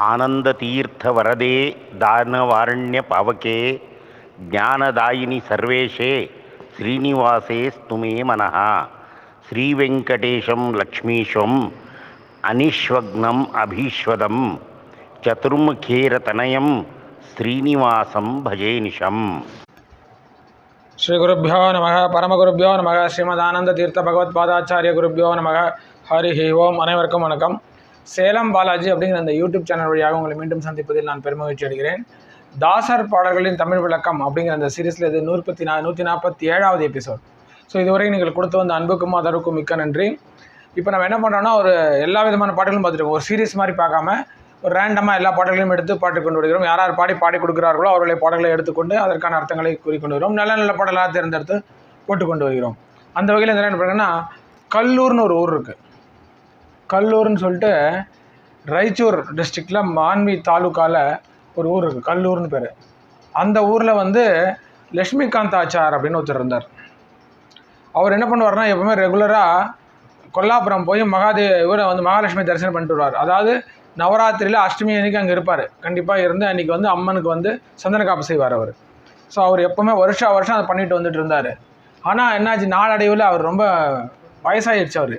आनन्दतीर्थवरदे दानवारण्यपावके ज्ञानदायिनि सर्वेशे श्रीनिवासे स्तु मे मनः श्रीवेङ्कटेशं लक्ष्मीशम् अनिष्वग्नम् अभीष्वदं चतुर्मुखेरतनयं श्रीनिवासं भजे निशम् श्रीगुरुभ्यो नमः பரமகுருभ्यो நமக ஸ்ரீமதானந்த தீர்த்த பகவத் பாதாச்சாரிய குருभ्यो நமக ஹரி ஓம் அனைவருக்கும் வணக்கம் சேலம் பாலாஜி அப்படிங்கிற அந்த யூடியூப் சேனல் வழியாக உங்களை மீண்டும் சந்திப்பதில் நான் பெருமகிழ்ச்சி அடைகிறேன். தாசர் பாடல்களின் தமிழ் விளக்கம் அப்படிங்கிற அந்த சீரீஸில் இது நூற்பத்தி நா நூற்றி நாற்பத்தி ஏழாவது எபிசோட் ஸோ இதுவரை நீங்கள் கொடுத்து வந்த அன்புக்கும் அதற்கும் மிக்க நன்றி. இப்போ நம்ம என்ன பண்ணுறோன்னா ஒரு எல்லா விதமான பாடல்களும் பார்த்துருக்கோம் ஒரு சீரீஸ் மாதிரி பார்க்காம ஒரு ரேண்டமாக எல்லா பாடல்களையும் எடுத்து பாட்டு கொண்டு வருகிறோம். யார் யார் பாடி பாடி கொடுக்குறார்களோ அவர்களுடைய பாடல்களை எடுத்துக்கொண்டு அதற்கான அர்த்தங்களை கூறிக்கொண்டு வருகிறோம். நல்ல நல்ல பாடலாக தேர்ந்தெடுத்து போட்டு கொண்டு வருகிறோம். அந்த வகையில் என்ன பண்ணுறேன்னா கல்லூர்னு ஒரு ஊர் இருக்குது கல்லூர்னு சொல்லிட்டு ராய்ச்சூர் டிஸ்ட்ரிக்டில் மான்வி தாலுக்காவில் ஒரு ஊர் இருக்குது கல்லூர்னு பேர். அந்த ஊரில் வந்து லக்ஷ்மிகாந்த் ஆச்சார் அப்படின்னு ஒருத்தர் இருந்தார். அவர் என்ன பண்ணுவார்னா எப்பவுமே ரெகுலராக கொல்லாபுரம் போய் மகாதே இவரை வந்து மகாலட்சுமி தரிசனம் பண்ணிட்டு வருவார். அதாவது நவராத்திரியில் அஷ்டமி அன்னைக்கு அங்கே இருப்பார். கண்டிப்பாக இருந்து அன்றைக்கி வந்து அம்மனுக்கு வந்து சந்தன காப்பு செய்வார் அவர். ஸோ அவர் எப்போவுமே வருஷம் வருஷம் அதை பண்ணிட்டு வந்துட்டு இருந்தார். ஆனால் என்னாச்சு? நாளடைவில் அவர் ரொம்ப வயசாகிடுச்சு அவர்.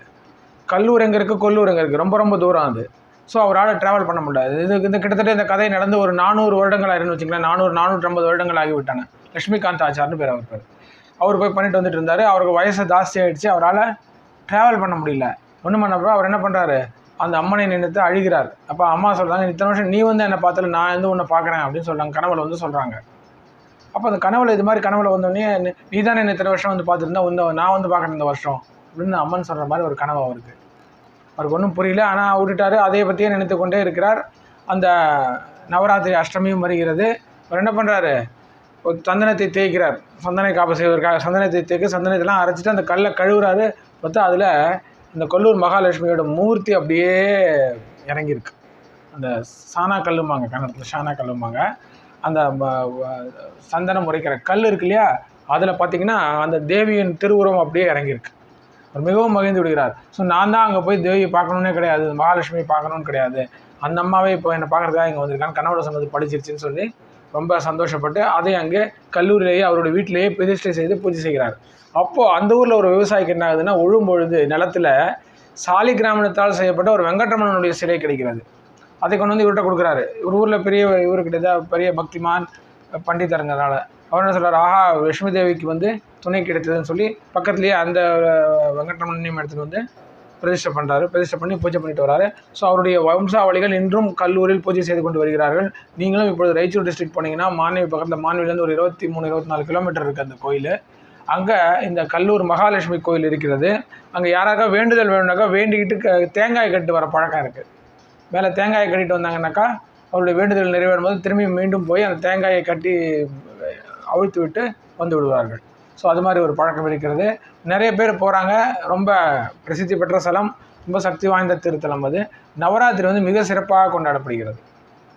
கல்லூர் எங்கே இருக்குது கொல்லூர் எங்கே இருக்குது ரொம்ப ரொம்ப தூரம் அது. ஸோ அவரால் ட்ராவல் பண்ண முடியாது. இது இந்த கிட்டத்தட்ட இந்த கதை நடந்து ஒரு நானூறு வருடங்கள் ஆயிருன்னு வச்சுங்களேன் நானூறு நானூற்றம்பது வருடங்கள் ஆகிவிட்டாங்க லக்ஷ்மிகாந்த் ஆச்சார்னு பேர் அவர் பேர் அவர் போய் பண்ணிட்டு வந்துட்டு இருந்தார். அவருக்கு வயசு ஜாஸ்தி ஆகிடுச்சு அவரால் ட்ராவல் பண்ண முடியல. ஒன்றும் பண்ணப்போ அவர் என்ன பண்ணுறாரு அந்த அம்மனை நினைத்து அழுகிறார். அப்போ அம்மா சொல்கிறாங்க இத்தனை வருஷம் நீ வந்து என்னை பார்த்தல நான் வந்து உன்னை பார்க்குறேன் அப்படின்னு சொல்கிறாங்க கனவுல வந்து சொல்கிறாங்க அப்போ அந்த கனவுல இது மாதிரி கனவுல வந்தோடனே நீ தானே இத்தனை வருஷம் வந்து பார்த்துருந்தா? வந்து நான் வந்து பார்க்குறேன் இந்த வருஷம். அப்படின்னு அம்மன் சொல்கிற மாதிரி ஒரு கனவு அவருக்கு. அவருக்கு ஒன்றும் புரியல. ஆனால் விட்டுட்டாரு. அதை பற்றியே நினைத்து கொண்டே இருக்கிறார். அந்த நவராத்திரி அஷ்டமியும் வருகிறது. அவர் என்ன பண்ணுறாரு ஒரு சந்தனத்தை தேய்க்கிறார். சந்தனை காப்பு செய்வதற்காக. சந்தனத்தை தேய்க்க சந்தனத்தெல்லாம் அரைச்சிட்டு அந்த கல்லை கழுவுறாரு. பார்த்தா அதில் இந்த கொல்லூர் மகாலட்சுமியோட மூர்த்தி அப்படியே இறங்கியிருக்கு. அந்த சானா கல்லுமாங்க கன்னடத்தில் சானா கல்லுமாங்க அந்த சந்தனம் உரைக்கிற கல் இருக்கு இல்லையா? அதில் பார்த்தீங்கன்னா அந்த தேவியின் திருவுருவம் அப்படியே இறங்கியிருக்கு. அவர் மிகவும் மகிழ்ந்து விடுகிறார். ஸோ நான் தான் அங்கே போய் தேவியை பார்க்கணுன்னே கிடையாது மகாலட்சுமி பார்க்கணும்னு கிடையாது. அந்த அம்மாவே இப்போ என்னை பார்க்குறதுக்காக இங்கே வந்திருக்கான் கனவுல சொன்னது படிச்சிருச்சுன்னு சொல்லி ரொம்ப சந்தோஷப்பட்டு அதை அங்கே கல்லூரியிலேயே அவருடைய வீட்டிலேயே பிரதிஷ்டை செய்து பூஜை செய்கிறார். அப்போது அந்த ஊரில் ஒரு விவசாயிக்கு என்ன ஆகுதுன்னா உழும்பொழுது நிலத்தில் சாலி கிராமணத்தால் செய்யப்பட்ட ஒரு வெங்கட்ரமணனுடைய சிலை கிடைக்கிறது. அதை கொண்டு வந்து இவர்கிட்ட கொடுக்குறாரு. ஒரு ஊரில் பெரிய இவர்கிட்ட தான் பெரிய பக்திமான் பண்டிதருங்கிறனால அவர் என்ன சொல்கிறார் ஆஹா லட்சுமி தேவிக்கு வந்து துணை கிடைத்ததுன்னு சொல்லி பக்கத்துலேயே அந்த வெங்கடரமணியம் எடுத்துகிட்டு வந்து பிரதிஷ்டை பண்ணுறாரு பிரதிஷ்டை பண்ணி பூஜை பண்ணிட்டு வராரு. ஸோ அவருடைய வம்சாவளிகள் இன்றும் கல்லூரியில் பூஜை செய்து கொண்டு வருகிறார்கள். நீங்களும் இப்பொழுது ரைச்சூர் டிஸ்ட்ரிக்ட் போனீங்கன்னா மாணவி பக்கத்தில் மாணவிலேருந்து ஒரு இருபத்தி மூணு இருபத்தி நாலு கிலோமீட்டர் இருக்குது அந்த கோயில். அங்கே இந்த கல்லூர் மகாலட்சுமி கோயில் இருக்கிறது. அங்கே யாராக்கா வேண்டுதல் வேணும்னாக்கா வேண்டிக்கிட்டு தேங்காய் கட்டு வர பழக்கம் இருக்குது மேலே தேங்காயை கட்டிட்டு வந்தாங்கன்னாக்கா அவருடைய வேண்டுதல் நிறைவேறும் போது திரும்பி மீண்டும் போய் அந்த தேங்காயை கட்டி அவிழ்த்து விட்டு வந்து விடுவார்கள். ஸோ அது மாதிரி ஒரு பழக்கம் இருக்கிறது. நிறைய பேர் போகிறாங்க ரொம்ப பிரசித்தி பெற்ற ஸ்தலம். ரொம்ப சக்தி வாய்ந்த திருத்தலம் அது. நவராத்திரி வந்து மிக சிறப்பாக கொண்டாடப்படுகிறது.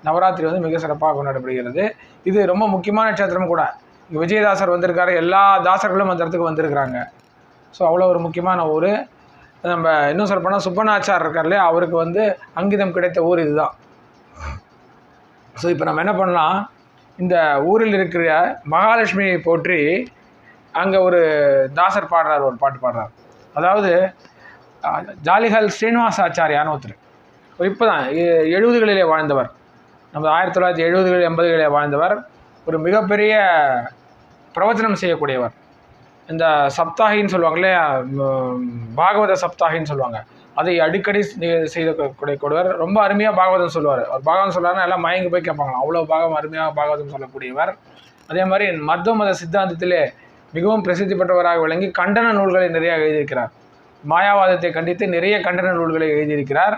நவராத்திரி வந்து மிக சிறப்பாக கொண்டாடப்படுகிறது. இது ரொம்ப முக்கியமான நட்சத்திரம் கூட. விஜயதாசர் வந்திருக்காரு. எல்லா தாசர்களும் அந்த இடத்துக்கு வந்திருக்கிறாங்க. ஸோ அவ்வளோ ஒரு முக்கியமான ஊர். நம்ம இன்னும் சொல்ல போனால் இருக்கார் இல்லையா? அவருக்கு வந்து அங்கிதம் கிடைத்த ஊர் இதுதான். ஸோ இப்போ நம்ம என்ன பண்ணலாம்? இந்த ஊரில் இருக்கிற மகாலட்சுமியை போற்றி அங்கே ஒரு தாசர் பாடுறார் ஒரு பாட்டு பாடுறார். அதாவது ஜாலிகால் ஸ்ரீனிவாச ஆச்சாரியான்னு ஒருத்தர். இப்போ தான் எழுபதுகளிலே வாழ்ந்தவர். நம்ம ஆயிரத்தி தொள்ளாயிரத்தி எழுபதுகள் எண்பதுகளிலே வாழ்ந்தவர். ஒரு மிகப்பெரிய பிரவச்சனம் செய்யக்கூடியவர். இந்த சப்தாகின்னு சொல்லுவாங்களே பாகவத சப்தாகின்னு சொல்லுவாங்க. அதை அடிக்கடி செய்த கூடியவர் ரொம்ப அருமையாக பாகவதம் சொல்லுவார். அவர் பாகவதம் சொல்லுவாருன்னா எல்லாம் மயங்கி போய் கேட்பாங்க அவ்வளோ பாகம் அருமையாக பாகவதம் சொல்லக்கூடியவர். அதே மாதிரி மத்துவ மத சித்தாந்தத்திலே மிகவும் பிரசித்தி பெற்றவராக விளங்கி கண்டன நூல்களை நிறைய எழுதியிருக்கிறார். மாயாவாதத்தை கண்டித்து நிறைய கண்டன நூல்களை எழுதியிருக்கிறார்.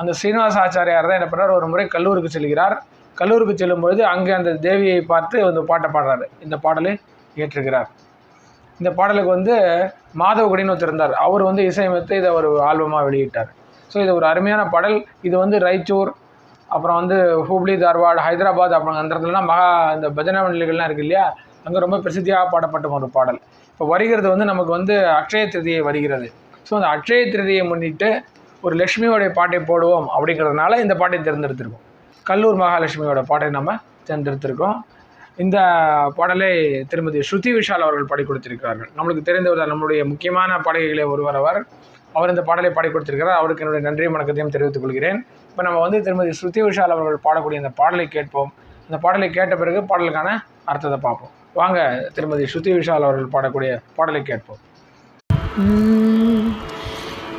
அந்த ஸ்ரீனிவாச ஆச்சாரியார் தான் என்ன பண்ணுறார் ஒரு முறை கல்லூருக்கு செல்கிறார். கல்லூருக்கு செல்லும்பொழுது அங்கே அந்த தேவியை பார்த்து அந்த பாட்டை பாடுறாரு. இந்த பாடலை ஏற்றுகிறார் இந்த பாடலுக்கு வந்து மாதவகுடின்னு ஒருத்தர் அவர் வந்து இசையமைத்து இதை ஒரு ஆல்பமாக வெளியிட்டார். ஸோ இது ஒரு அருமையான பாடல். இது வந்து ராய்ச்சூர் அப்புறம் வந்து ஹூப்ளி தார்வாட் ஹைதராபாத் அப்புறம் அந்த இடத்துலலாம் மகா இந்த பஜனை மண்டலிகள்லாம் இருக்கு இல்லையா? அங்கே ரொம்ப பிரசித்தியாக பாடப்பட்ட ஒரு பாடல். இப்போ வருகிறது வந்து நமக்கு வந்து அக்ஷய திருதியை வருகிறது. ஸோ அந்த அக்ஷய திருதியை முன்னிட்டு ஒரு லக்ஷ்மியோடைய பாட்டை போடுவோம் அப்படிங்கிறதுனால இந்த பாட்டை தேர்ந்தெடுத்திருக்கோம். கல்லூர் மகாலட்சுமியோட பாட்டை நம்ம தேர்ந்தெடுத்திருக்கோம். இந்த பாடலை திருமதி ஸ்ருதி விஷால் அவர்கள் பாடி கொடுத்திருக்கிறார்கள். நம்மளுக்கு தெரிந்தவர் நம்மளுடைய முக்கியமான பாடகைகளே ஒருவர் அவர். அவர் இந்த பாடலை பாடி கொடுத்திருக்கிறார். அவருக்கு என்னுடைய நன்றியும் வணக்கத்தையும் தெரிவித்துக் கொள்கிறேன். இப்போ நம்ம வந்து திருமதி ஸ்ருதி விஷால் அவர்கள் பாடக்கூடிய இந்த பாடலை கேட்போம். இந்த பாடலை கேட்ட பிறகு பாடலுக்கான அர்த்தத்தை பார்ப்போம். வாங்க திருமதி ஸ்ருதி விஷால் அவர்கள் பாடக்கூடிய பாடலை கேட்போம்.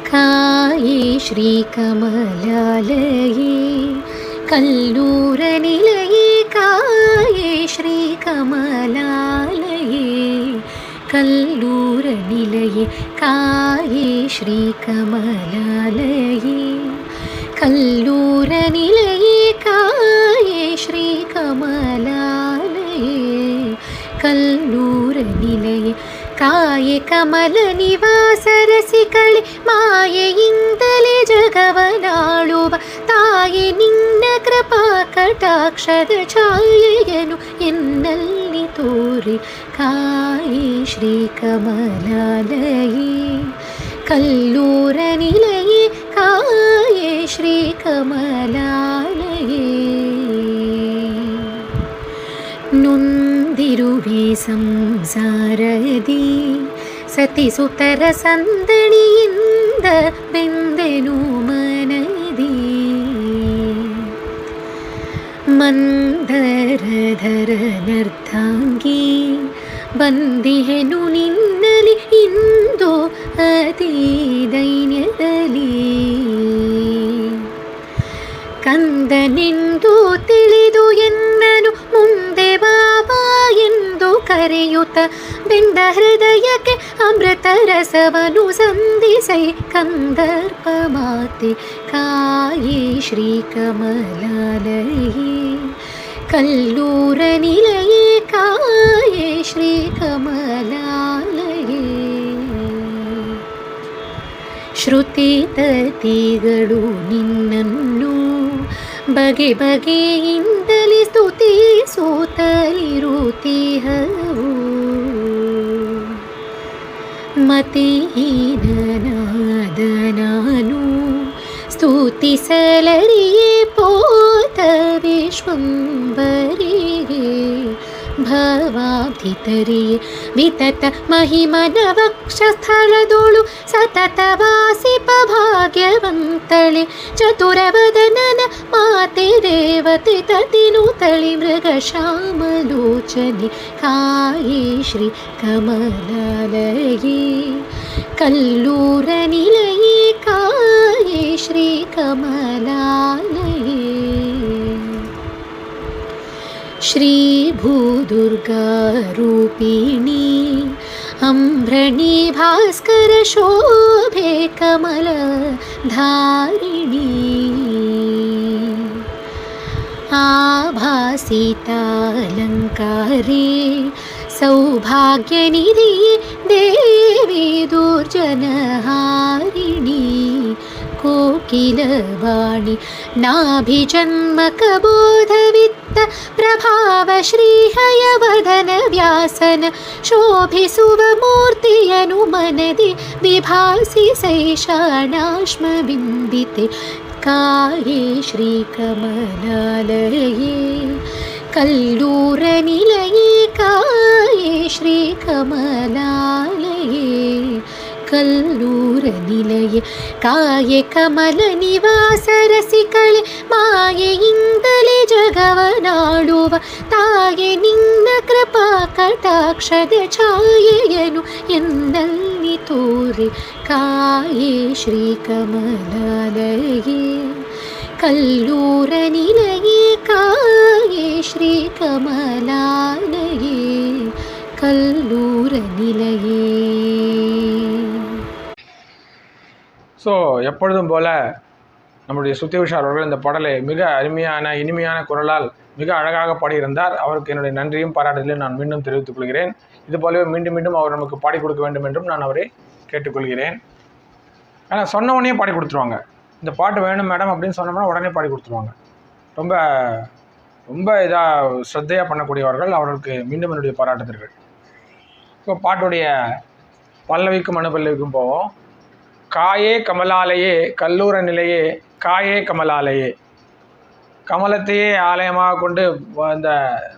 காயே ஸ்ரீ கமலாலயே கல்லூர நிலையே காயே ஸ்ரீ கமலாலயே கல்லூர நிலையே காயே ஸ்ரீ கமலாலயே கல்லூர நிலையே காயே ஸ்ரீ கமலா കല്ലൂരനിലയെ കായ കമല നിവാസരസികളെ മായയിന്തലെ ജഗവനാളുവ തായ നിന്ന കൃപാ കടാക്ഷത ചായയനു എന്നല്ലി തോറി കായ ശ്രീ കമലാലയേ കല്ലൂരനിലയെ കായ ശ്രീ കമലാലയേ ಕಮಲಾಲಯೇ ನೊಂದಿರುವೆ ಸಂಸಾರದಿ ಸತಿಸುತರ ಸಂದಣಿಯಿಂದ ಬೆಂದೆನು ಮನದಿ ಮಂದರಧರ ನರ್ತಾಂಗಿ ಬಂದಿಹೆನು ನಿನ್ನಲಿ ಇಂದು ಅತಿ ದೈನ್ಯದಲ್ಲಿ ಕಂದನೆಂದು ತಿಳಿದು ಎನ್ನನು ಮುಂದೆ ಬಾಬಾ ಎಂದು ಕರೆಯುತ್ತ ಬೆಂದ ಹೃದಯಕ್ಕೆ ಅಮೃತ ರಸವನು ಸಂಧಿಸೈ ಕಂದರ್ಪ ಮಾತೆ ಕಾಯೇ ಶ್ರೀ ಕಮಲಾಲಯೇ ಕಲ್ಲೂರ ನಿಲಯೇ ಕಾಯೇ ಶ್ರೀ ಕಮಲಾಲಯೇ ಶ್ರುತಿತತಿಗಳು ನಿನ್ನನ್ನು ಬಗೆ ಬಗೆಯಿಂದಲೇ ಸ್ತುತಿಸುತ್ತಲಿರುತ್ತೀಹವು ಮತಿಹೀನನಾದ ನಾನು ಸ್ತುತಿಸಲರಿಯೇ ಪೋತ ವಿಶ್ವಂಬರಿಗೆ ಭವಾಬ್ಧಿತರಿಯೇ ವಿತತ ಮಹಿಮನ ವಕ್ಷಸ್ಥಳದೋಳು ಸತತ ವಾಸಿಪ ಭಾಗ್ಯವಂತಳೆ ಚತುರವದನನ ಮಾತೆ ದೇವತೆ ತತಿನು ತಳಿ ಮೃಗ ಶ್ಯಾಮಲೋಚನೆ ಕಾಯೇ ಶ್ರೀ ಕಮಲಾಲಯೇ ಕಲ್ಲೂರ ನಿಲಯೇ ಕಾಯೇ ಶ್ರೀ ಕಮಲಾಲಯೇ श्रीभूदुर्गारूपिणी अम्भ्रणी भास्करशोभे कमलधारिणी आभासितालङ्कारे सौभाग्यनिधि देवी दुर्जनहारिणी कोकिलवाणि। नाभिजन्मकबोधवित्त प्रभाव श्रीहयवदन व्यासन मनदि विभासि सैषाणाश्मबिम्बिते। काये श्रीकमलालये। कल्लूरनिलये काये श्रीकमलालये കല്ലൂരനിലയെ കായ കമല നിവാസ രസികളെ മായ ഇന്ദലെ ജഗവനാടുവ തായ നിന്ന കൃപാ കടാക്ഷത ഛായയനു എന്നല്ലി തോറി കായേ ശ്രീകമലാലയേ. കല്ലൂരനിലയേ കായേ ശ്രീകമലാലയേ. കല്ലൂരനിലയേ. ஸோ எப்பொழுதும் போல நம்முடைய சுத்தியவிஷார் அவர்கள் இந்த பாடலை மிக அருமையான இனிமையான குரலால் மிக அழகாக பாடியிருந்தார். அவருக்கு என்னுடைய நன்றியும் பாராட்டுதலையும் நான் மீண்டும் தெரிவித்துக் கொள்கிறேன். இதுபோலவே மீண்டும் மீண்டும் அவர் நமக்கு பாடி கொடுக்க வேண்டும் என்றும் நான் அவரை கேட்டுக்கொள்கிறேன். ஆனால் சொன்ன உடனே பாடி கொடுத்துருவாங்க. இந்த பாட்டு வேணும் மேடம் அப்படின்னு சொன்னோம்னா உடனே பாடி கொடுத்துருவாங்க. ரொம்ப ரொம்ப இதாக ஸ்ரத்தையாக பண்ணக்கூடியவர்கள். அவர்களுக்கு மீண்டும் என்னுடைய பாராட்டுதல்கள். இப்போ பாட்டுடைய பல்லவிக்கும் அனுபல்லவிக்கும் போவோம். காயே கமலாலயே கல்லூர நிலையே காயே கமலாலயே கமலத்தையே ஆலயமாக கொண்டு அந்த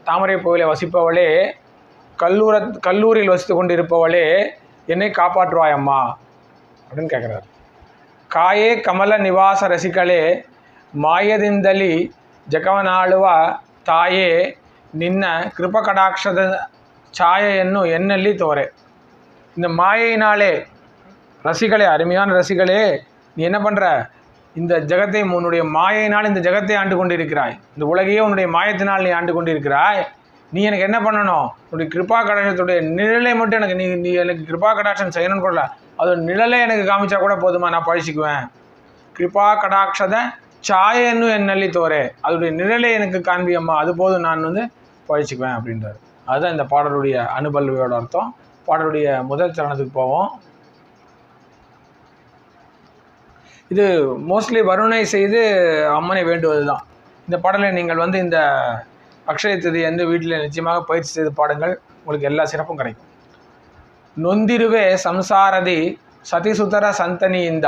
தாமரை பூவிலே வசிப்பவளே கல்லூர கல்லூரியில் வசித்து கொண்டு இருப்பவளே என்னை காப்பாற்றுவாய் அம்மா அப்படின்னு கேட்குறாரு ಕಾಯೇ ಕಮಲ ನಿವಾಸ ರಸಿಕಳೆ ಮಾಯದಿಂದಲಿ ಜಗವನಾಳುವ ತಾಯೇ ನಿನ್ನ ಕೃಪಕಟಾಕ್ಷದ ಛಾಯೆಯನ್ನು ಎನ್ನಲ್ಲಿ ತೋರೆ இந்த மாயையினாலே ரசிகளே அருமையான ரசிகளே நீ என்ன பண்ணுற இந்த ஜெகத்தை உன்னுடைய மாயையினால் இந்த ஜெகத்தை ஆண்டு கொண்டு இருக்கிறாய் இந்த உலகையே உன்னுடைய மாயத்தினால் நீ ஆண்டு கொண்டிருக்கிறாய். நீ எனக்கு என்ன பண்ணணும்? உன்னுடைய கிருபா கடாட்சத்துடைய நிழலை மட்டும் எனக்கு நீ நீ எனக்கு கிருபா கடாட்சம் செய்யணும்னு கூட அதோட நிழலை எனக்கு காமிச்சா கூட போதுமா? நான் பழிச்சிக்குவேன். கிருபா கடாட்சத சாயன்னு என் நல்லி தோரே. அதோடைய நிழலை எனக்கு காண்பியம்மா. அது போதும் நான் வந்து பழிச்சிக்குவேன் அப்படின்றார். அதுதான் இந்த பாடலுடைய அனுபல்வியோட அர்த்தம். பாடலுடைய முதல் சரணத்துக்கு போவோம். இது மோஸ்ட்லி வருணை செய்து அம்மனை வேண்டுவது தான் இந்த பாடலை நீங்கள் வந்து இந்த அக்ஷய திதி வந்து வீட்டில் நிச்சயமாக பயிற்சி செய்து பாடுங்கள் உங்களுக்கு எல்லா சிறப்பும் கிடைக்கும் ನೊಂದಿರುವೆ ಸಂಸಾರದಿ ಸತಿಸುತರ ಸಂತನಿಯಿಂದ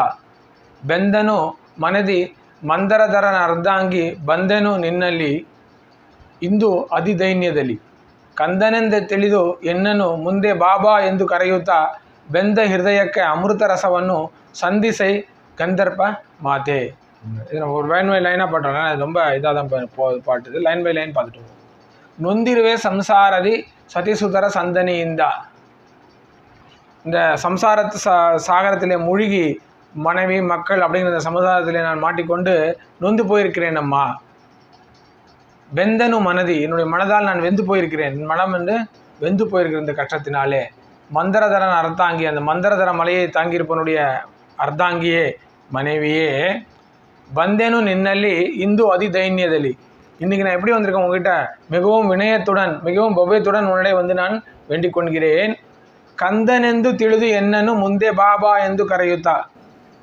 ಬೆಂದನು ಮನದಿ ಮಂದರದರನ ಅರ್ಧಾಂಗಿ ಬಂದೆನು ನಿನ್ನಲ್ಲಿ ಇಂದು ಅಧಿದೈನ್ಯದಲ್ಲಿ ಕಂದನೆಂದೆ ತಿಳಿದು ಎನ್ನನು ಮುಂದೆ ಬಾಬಾ ಎಂದು ಕರೆಯುತ್ತಾ ಬೆಂದ ಹೃದಯಕ್ಕೆ ಅಮೃತ ರಸವನ್ನು ಸಂಧಿಸೈ கந்தர்ப்ப மாதே இது நம்ம ஒரு லைன் பை லைனாக பாட்டோம்னா அது ரொம்ப இதாக தான் பா- போ- பாட்டு இது லைன் பை லைன் பார்த்துட்டு நொந்திருவே சம்சாரதி சதிசுதர சந்தனி இந்தா. இந்த சம்சாரத்து சா சாகரத்திலே மூழ்கி மனைவி மக்கள் அப்படிங்கிற சமுதாயத்திலே நான் மாட்டிக்கொண்டு நொந்து போயிருக்கிறேன் அம்மா. வெந்தனு மனதி. என்னுடைய மனதால் நான் வெந்து போயிருக்கிறேன். என் மனம் வந்து வெந்து போயிருக்கிறேன் இந்த கஷ்டத்தினாலே மந்திரதரன் அர்த்தாங்கி அந்த மந்திரதர மலையை தாங்கியிருப்பனுடைய அர்த்தாங்கியே மனைவியே வந்தேனும் நின்னல்லி இந்து அதிதைன்யதலி. இன்றைக்கி நான் எப்படி வந்திருக்கேன் உங்ககிட்ட? மிகவும் வினயத்துடன் மிகவும் பவ்யத்துடன் உன்னிடை வந்து நான் வேண்டிக் கொள்கிறேன். கந்தனெந்து திழுது என்னன்னு முந்தே பாபா என்று கரையுத்தா.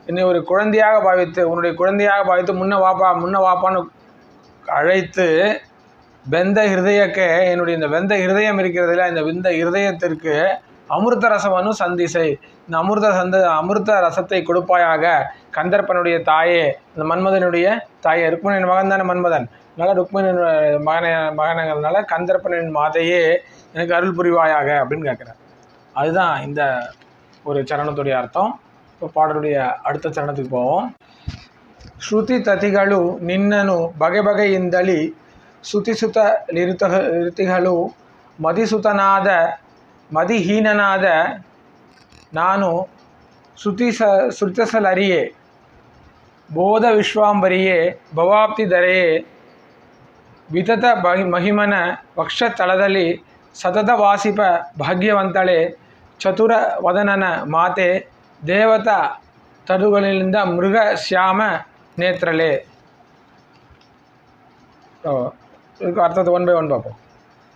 என்னை ஒரு குழந்தையாக பாவித்து உன்னுடைய குழந்தையாக பாவித்து முன்ன வாப்பா முன்ன வாப்பான்னு அழைத்து வெந்த ஹிருதயக்க என்னுடைய இந்த வெந்த ஹிருதயம் இருக்கிறதுல இந்த விந்த ஹிருதயத்திற்கு அமிர்த ரசவனு சந்திசை இந்த அமிர்த சந்த அமிர்த ரசத்தை கொடுப்பாயாக கந்தர்ப்பனுடைய தாயே இந்த மன்மதனுடைய தாயே ருக்மணியின் மகன் தானே மன்மதன் அதனால் ருக்மணியின் மகன மகனங்கிறதுனால கந்தர்ப்பனின் மாதையே எனக்கு அருள் புரிவாயாக அப்படின்னு கேட்குறேன் அதுதான் இந்த ஒரு சரணத்துடைய அர்த்தம் இப்போ பாடலுடைய அடுத்த சரணத்துக்கு போவோம் ಶ್ರುತಿ ತತಿಗಳು ನಿನ್ನನು ಬಗೆ ಬಗೆಯಿಂದಲಿ ಸುತಿಸುತ ಲಿರುತ ಲಿರುತಿಗಳು ಮದಿಸುತನಾದ ಮದಿಹೀನನಾದ ನಾನು ಶ್ರುತಿಸ ಶ್ರುತಿಸಲರಿಯೇ ಬೋಧ ವಿಶ್ವಾಂಬರಿಯೇ ಭವಾಪ್ತಿಧರೆಯೇ ವಿತತ ಬಹಿ, ಮಹಿಮನ ತಳದಲ್ಲಿ ಸತತ ವಾಸಿಪ ಭಾಗ್ಯವಂತಳೆ ಚತುರ ವದನನ ಮಾತೆ, ದೇವತ ತಡುಗಳಿಂದ ಮೃಗ ಶ್ಯಾಮ ನೇತ್ರಲೆ ಅರ್ಥದ ಒನ್ ಬೈ ಒನ್ ಬಾಪು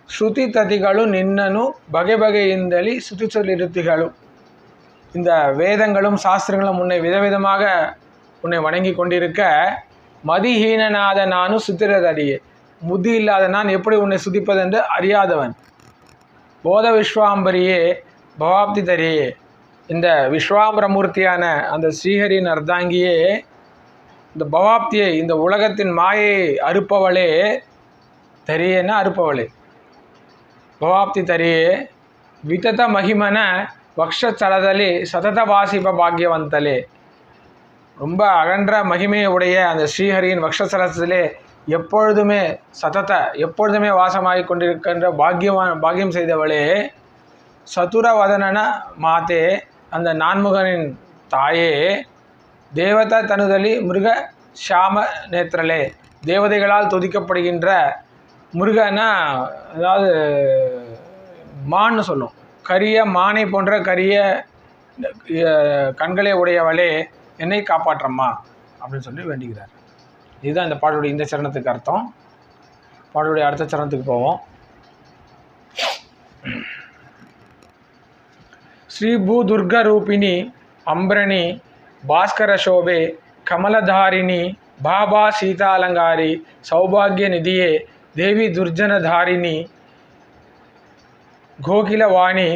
ஸ்ருதி ததிகளும் ಶ್ರುತಿತತಿಗಳು ನಿನ್ನನು ಬಗೆ சுத்தி சொல்லிருத்திகளும் இந்த வேதங்களும் சாஸ்திரங்களும் உன்னை விதவிதமாக உன்னை வணங்கி கொண்டிருக்க மதிஹீனனாத நானும் சுத்திரதடியே புத்தி இல்லாத நான் எப்படி உன்னை சுதிப்பதென்று அறியாதவன் போத விஸ்வாம்பரியே பவாப்தி தரியே இந்த விஸ்வாம்பரமூர்த்தியான அந்த ஸ்ரீஹரின் அர்த்தாங்கியே இந்த பவாப்தியை இந்த உலகத்தின் மாயை அறுப்பவளே தெரியன்னா அறுப்பவளே ಭವಾಪ್ತಿ ತರಿಯೇ ವಿತತ ಮಹಿಮನ ವಕ್ಷಸ್ಥಳದಲ್ಲಿ ಸತತ ವಾಸಿಪ ಭಾಗ್ಯವಂತಲೆ ரொம்ப அகன்ற மகிமையை உடைய அந்த ஸ்ரீஹரியின் வக்ஷஸ்தலத்திலே எப்பொழுதுமே சதத எப்பொழுதுமே வாசமாகி கொண்டிருக்கின்ற பாக்கியவான் பாக்கியம் செய்தவளே சதுரவதனன மாதே அந்த நான்முகனின் தாயே தேவதா தனுதலி மிருக ஷாம நேத்திரலே தேவதைகளால் துதிக்கப்படுகின்ற முருகன்னா அதாவது மான்னு சொல்லும். கரிய மானை போன்ற கரிய கண்களை உடையவளே என்னை காப்பாற்றம்மா அப்படின்னு சொல்லி வேண்டிக்கிறார். இதுதான் இந்த பாடலுடைய இந்த சரணத்துக்கு அர்த்தம். பாடலுடைய அடுத்த சரணத்துக்கு போவோம். ஸ்ரீ பூதுர்க ரூபிணி அம்பரணி பாஸ்கர சோபே கமலதாரிணி பாபா சீதாலங்காரி சௌபாகிய நிதியே ದೇವಿ ದುರ್ಜನಧಾರಿಣಿ ಗೋಕಿಲವಾಣಿ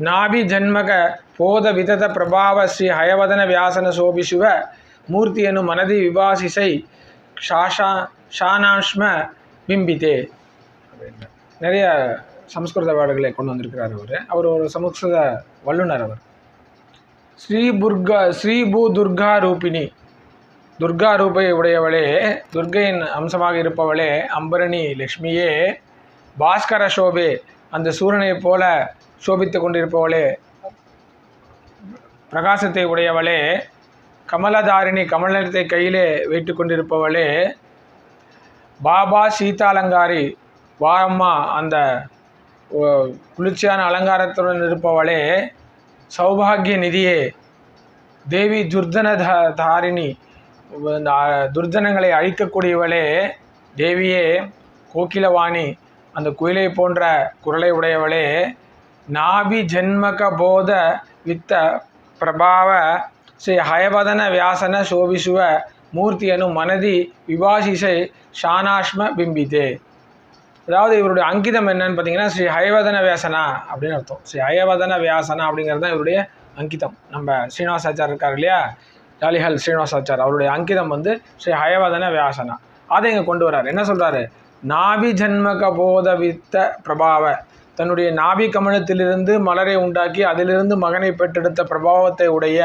ನಾಭಿ ಜನ್ಮಕ ಪೋದ ವಿತತ ಪ್ರಭಾವ ಶ್ರೀ ಹಯವದನ ವ್ಯಾಸನ ಶೋಭಿಸುವ மூர்த்தி எனும் மனதி விபாசிசை ஷாஷா ஷானாஷ்ம பிம்பிதே அப்படின்றார். நிறைய சமஸ்கிருத வேர்டுகளை கொண்டு வந்திருக்கிறார் அவர் அவர் ஒரு சமஸ்கிருத வல்லுனர் அவர் ஸ்ரீ புர்கா ஸ்ரீ பூ துர்கா ரூபிணி துர்கா ரூபை உடையவளே துர்கையின் அம்சமாக இருப்பவளே அம்பரணி லக்ஷ்மியே பாஸ்கர சோபே அந்த சூரியனைப் போல சோபித்து கொண்டிருப்பவளே பிரகாசத்தை உடையவளே கமலதாரிணி கமலத்தை கையிலே வைத்து கொண்டிருப்பவளே பாபா சீதாலங்காரி வாரம்மா அந்த குளிர்ச்சியான அலங்காரத்துடன் இருப்பவளே சௌபாகிய நிதியே தேவி துர்தன த- தாரிணி இந்த துர்ஜனங்களை அழிக்கக்கூடியவளே தேவியே கோகிலவாணி அந்த குயிலை போன்ற குரலை உடையவளே நாபி ஜென்மக போத வித்த பிரபாவ ஸ்ரீ ஹயவதன வியாசன சோபிசுவ மூர்த்தி அனு மனதி விபாசிசை ஷானாஷ்ம பிம்பிதே அதாவது இவருடைய அங்கிதம் என்னன்னு பார்த்தீங்கன்னா ஸ்ரீ ஹயவதன வியாசனா அப்படின்னு அர்த்தம். ஸ்ரீ ஹயவதன வியாசனா அப்படிங்கிறது தான் இவருடைய அங்கிதம். நம்ம ஸ்ரீனிவாசாச்சார் இருக்கார் இல்லையா? ஜாலிஹல் ஸ்ரீனிவாசாச்சார் அவருடைய அங்கிதம் வந்து ஸ்ரீ ஹயவதன வியாசனா. அதை இங்கே கொண்டு வர்றார். என்ன சொல்கிறாரு நாபி ஜன்மக போத வித்த பிரபாவ. தன்னுடைய நாபி கமலத்திலிருந்து மலரை உண்டாக்கி அதிலிருந்து மகனை பெற்றெடுத்த பிரபாவத்தை உடைய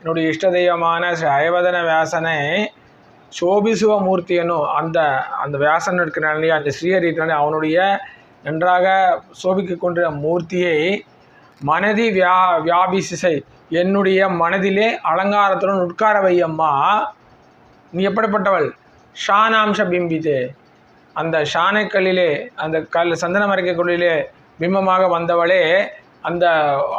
என்னுடைய இஷ்ட தெய்வமான ஸ்ரீ ஹயவதன வியாசனை சோபிசுவ மூர்த்தியனும் அந்த அந்த வியாசன் இருக்கிறான் அந்த ஸ்ரீஹரி இருக்கிறானே அவனுடைய நன்றாக சோபிக்க கொண்ட மூர்த்தியை மனதி வியா வியாபிசிசை என்னுடைய மனதிலே அலங்காரத்துடன் உட்கார வையம்மா. நீ எப்படிப்பட்டவள்? ஷானாம்ச பிம்பிதே. அந்த ஷானைக்கல்லிலே அந்த கல் சந்தன மறைக்கக்குள்ளிலே பிம்பமாக வந்தவளே அந்த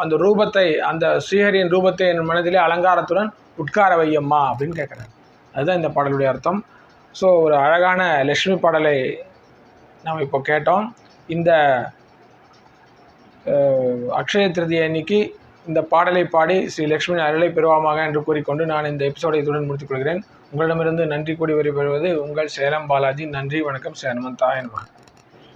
அந்த ரூபத்தை அந்த ஸ்ரீஹரியின் ரூபத்தை என் மனதிலே அலங்காரத்துடன் உட்கார வையம்மா அப்படின்னு கேட்குறாரு. அதுதான் இந்த பாடலுடைய அர்த்தம். ஸோ ஒரு அழகான லக்ஷ்மி பாடலை நாம் இப்போ கேட்டோம். இந்த அக்ஷய திருதியை அன்னைக்கு இந்த பாடலை பாடி ஸ்ரீ லக்ஷ்மி அருளை பெறுவாமாக என்று கூறிக்கொண்டு நான் இந்த எபிசோடை இதுடன் முடித்துக் கொள்கிறேன். உங்களிடமிருந்து நன்றி கூடி வரி பெறுவது உங்கள் சேலம் பாலாஜி. நன்றி வணக்கம். சேனமன் தாயன்மான்